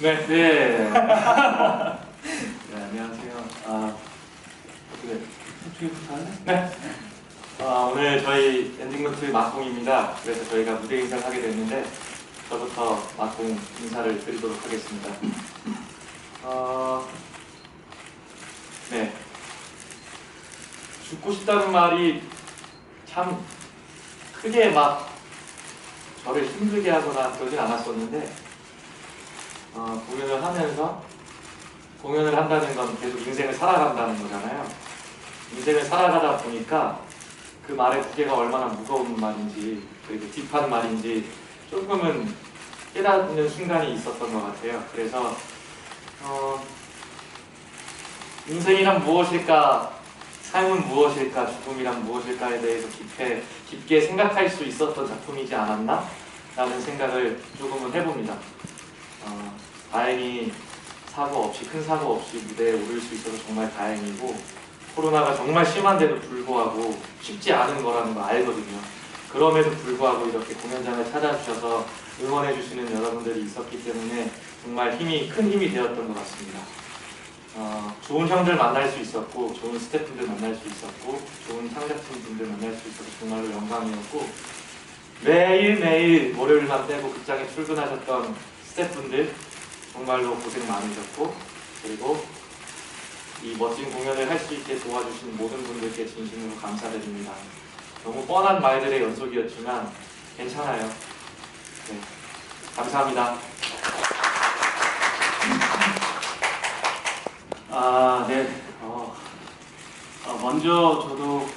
네. 네. 네, 안녕하세요. 아, 네. 네. 아, 오늘 저희 엔딩노트 막공입니다. 그래서 저희가 무대 인사를 하게 됐는데 저부터 막공 인사를 드리도록 하겠습니다. 어, 네. 죽고 싶다는 말이 참 크게 막 저를 힘들게 하거나 그러진 않았었는데 어, 공연을 하면서 공연을 한다는 건 계속 인생을 살아간다는 거잖아요. 인생을 살아가다 보니까 그 말의 무게가 얼마나 무거운 말인지 그리고 딥한 말인지 조금은 깨닫는 순간이 있었던 것 같아요. 그래서 어, 인생이란 무엇일까, 삶은 무엇일까, 죽음이란 무엇일까에 대해서 깊게, 깊게 생각할 수 있었던 작품이지 않았나? 라는 생각을 조금은 해봅니다. 어, 다행히 사고 없이, 큰 사고 없이 무대에 오를 수 있어서 정말 다행이고, 코로나가 정말 심한데도 불구하고 쉽지 않은 거라는 거 알거든요. 그럼에도 불구하고 이렇게 공연장을 찾아주셔서 응원해 주시는 여러분들이 있었기 때문에 정말 힘이, 큰 힘이 되었던 것 같습니다. 어, 좋은 형들 만날 수 있었고, 좋은 스태프분들 만날 수 있었고, 좋은 창작팀 분들 만날 수 있어서 정말로 영광이었고, 매일매일 월요일만 빼고 극장에 출근하셨던 스태프분들 정말로 고생 많으셨고, 그리고 이 멋진 공연을 할 수 있게 도와주신 모든 분들께 진심으로 감사드립니다. 너무 뻔한 말들의 연속이었지만 괜찮아요. 네, 감사합니다. 아, 네. 어, 어, 먼저 저도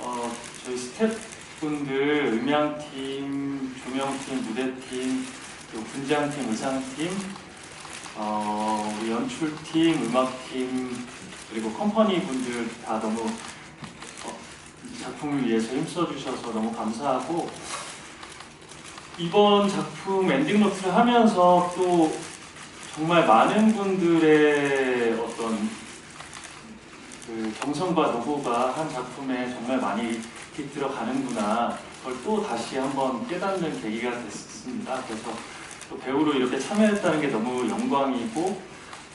어, 저희 스태프분들, 음향팀, 조명팀, 무대팀, 그리고 분장팀, 의상팀, 어, 연출팀, 음악팀, 그리고 컴퍼니 분들 다 너무 어, 이 작품을 위해서 힘써주셔서 너무 감사하고 이번 작품 엔딩 노트를 하면서 또 정말 많은 분들의 어떤 그 정성과 노고가 한 작품에 정말 많이 이렇게 들어 가는구나 그걸 또 다시 한번 깨닫는 계기가 됐습니다. 그래서 또 배우로 이렇게 참여했다는 게 너무 영광이고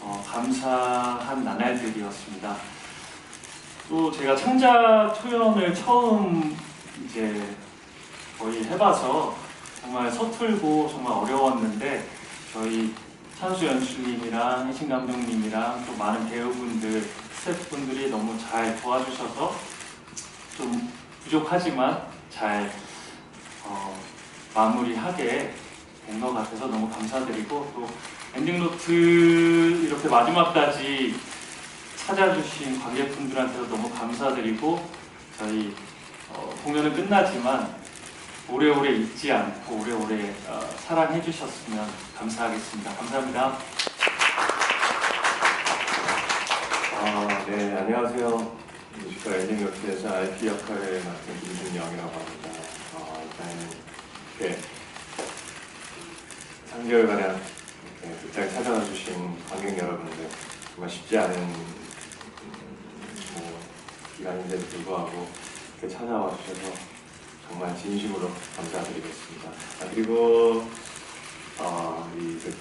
어, 감사한 나날들이었습니다. 또 제가 창작 초연을 처음 이제 거의 해봐서 정말 서툴고 정말 어려웠는데 저희 찬수 연출님이랑 혜신 감독님이랑 또 많은 배우분들, 스태프분들이 너무 잘 도와주셔서 좀 부족하지만 잘 어, 마무리하게 된 것 같아서 너무 감사드리고 또 엔딩노트 이렇게 마지막까지 찾아주신 관객분들한테도 너무 감사드리고 저희 어, 공연은 끝나지만 오래오래 잊지 않고 오래오래 어, 사랑해 주셨으면 감사하겠습니다. 감사합니다. 아, 네, 안녕하세요. 뮤지컬 엔딩 곁에서 RP 역할을 맡은 김준영이라고 합니다. 어, 일단 이렇게 3개월가량 이렇게 극장에 찾아와 주신 관객 여러분들 정말 쉽지 않은 음, 뭐, 기간인데도 불구하고 이렇게 찾아와 주셔서 정말 진심으로 감사드리겠습니다. 아, 그리고 어, 이 그,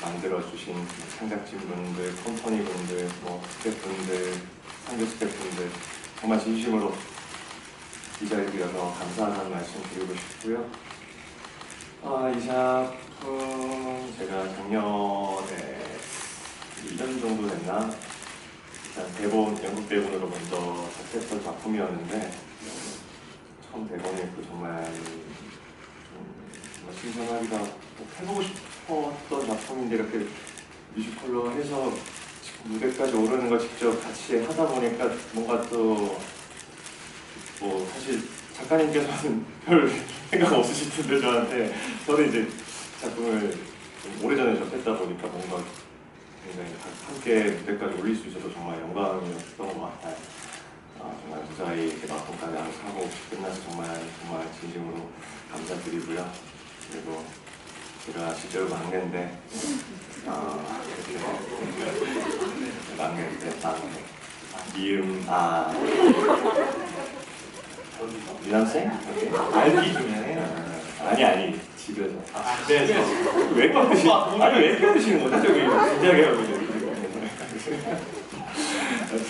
만들어주신 창작진분들, 컴퍼니분들, 뭐 스태프분들, 상교 스태프분들 정말 진심으로 이 자리에 빌어서 감사하다는 말씀 드리고 싶고요. 아, 이 작품 제가 작년에 1년 정도 됐나? 일단 대본, 연극 대본으로 먼저 작했던 작품이었는데 처음 대본을 읽고 정말 좀 정말 신선하기도 하고 꼭 해보고 싶었던 작품인데 이렇게 뮤지컬로 해서 무대까지 오르는 걸 직접 같이 하다 보니까 뭔가 또 뭐 사실 작가님께서는 별 생각 없으실 텐데 저한테 저는 이제 작품을 좀 오래전에 접했다 보니까 뭔가 함께 무대까지 올릴 수 있어서 정말 영광이었던 것 같아요. 아, 정말 무사히 이렇게 막공까지 하고 끝나서 정말 정말 진심으로 감사드리고요. 그리고 제가 실제로 막내인데 아, 이렇게 막내인데 막내 미음 아 유남생? 알기 중에 아, 아니 아니 집에서. 아, 네. 왜 껴드시? 아니 왜 껴드시는 거죠? 저기 진지하게 하고 있는데.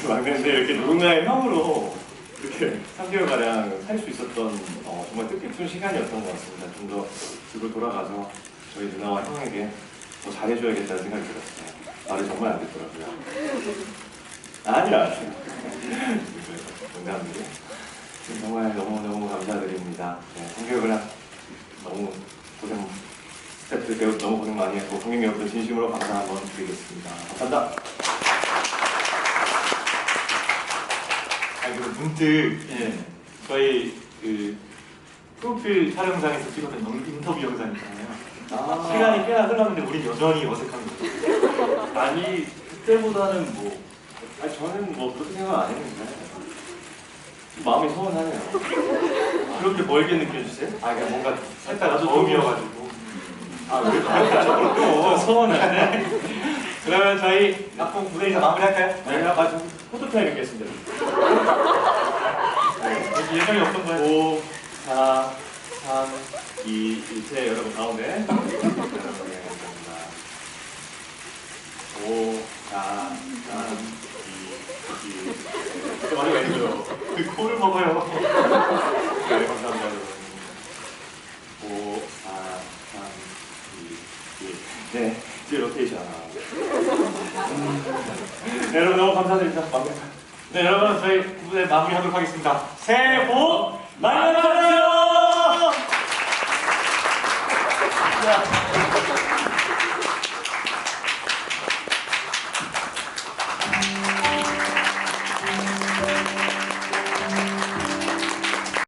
막내인데 이렇게 누군가의 형으로 이렇게 3개월 가량 살 수 있었던 어, 정말 뜻깊은 시간이었던 것 같습니다. 좀 더 집으로 돌아가서 저희 누나와 형에게 더 잘해줘야겠다는 생각이 들었어요. 말이 정말 안 듣더라고요. 아니야. 농담이에요. 정말 너무너무 감사드립니다. 네, 3개월 가량 너무 고생 스태프들 배우 너무 고생 많이 했고 관객 여러분 진심으로 감사 한번 드리겠습니다. 감사합니다. 아니 그 문득 예. 저희 그 프로필 촬영장에서 찍었던 영- 인터뷰 영상 있잖아요. 아, 시간이 꽤나 흘렀는데 우린 여전히 어색한 거죠. 아니 그때보다는 뭐 아니 저는 뭐 그렇게 생각 안 했는데 마음이 서운하네요. 그렇게 멀게 느껴지세요? 아 그냥 뭔가 살짝 나도 저음이어가지고. 아왜 좀 서운한데. 그러면 저희 작품 무대 인사 마무리할까요? 네, 아, 저 포토타임 있겠습니다. 네, 예정이 없던 거예요? 5, 4, 3, 2, 1체 여러분 감사합니다. 5, 4, 3, 2, 1. 머리가 있죠. 그 코를 먹어요. 네, 감사합니다, 여러분. 5, 4, 3, 2, 1. 네, 이제 로테이션. 네, 여러분 너무 감사드립니다. 마무리. 네 여러분 저희 무대 마무리하도록 하겠습니다. 새해 복 많이 받으세요. 야.